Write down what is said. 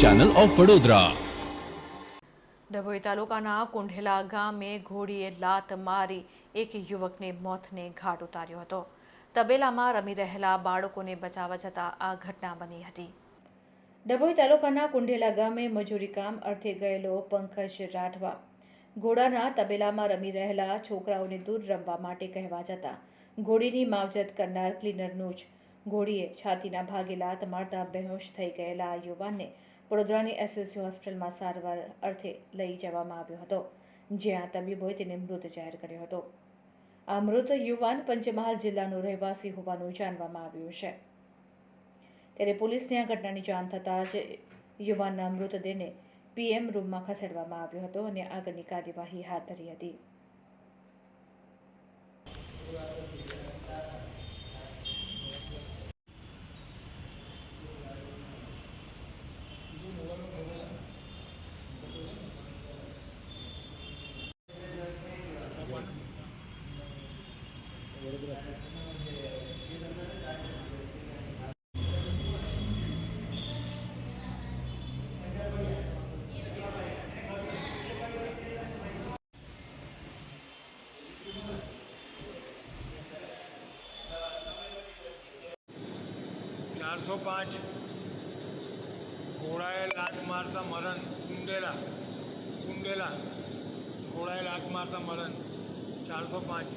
Channel of Vadodara Dabhoi તાલુકાના કુંઢેલા ગામે ઘોડીએ લાત મારી એક યુવકને મોતને ઘાટ ઉતાર્યો હતો. તબેલામાં રમી રહેલા બાળકોને બચાવવા જતાં આ ઘટના બની હતી. ડભોઈ તાલુકાના કુંઢેલા ગામે મજૂરી કામ અર્થે ગયેલો પંકજ રાઠવા. ઘોડાના તબેલામાં રમી રહેલા છોકરાઓને દૂર રમવા માટે કહેવા જતાં ઘોડીની માવજત કરનાર ક્લીનરનું જ ઘોડીએ છાતીના ભાગે લાત મારતા બેહોશ થઈ ગયેલા આ યુવાનને વડોદરાની એસએસયુ હોસ્પિટલમાં સારવાર અર્થે લઈ જવામાં આવ્યો હતો, જ્યાં તબીબોએ તેને મૃત જાહેર કર્યો હતો. આ મૃત યુવાન પંચમહાલ જિલ્લાનો રહેવાસી હોવાનું જાણવામાં આવ્યું છે. ત્યારે પોલીસને આ ઘટનાની જાણ થતાં જ યુવાનના મૃતદેહને પીએમ રૂમમાં ખસેડવામાં આવ્યો હતો અને આગળની કાર્યવાહી હાથ ધરી હતી. ચારસો પાંચ ઘોડાએ લાત મારતા મરણ કુંડેલા કુંડેલા ઘોડાએ લાત મારતા મરણ ચારસો પાંચ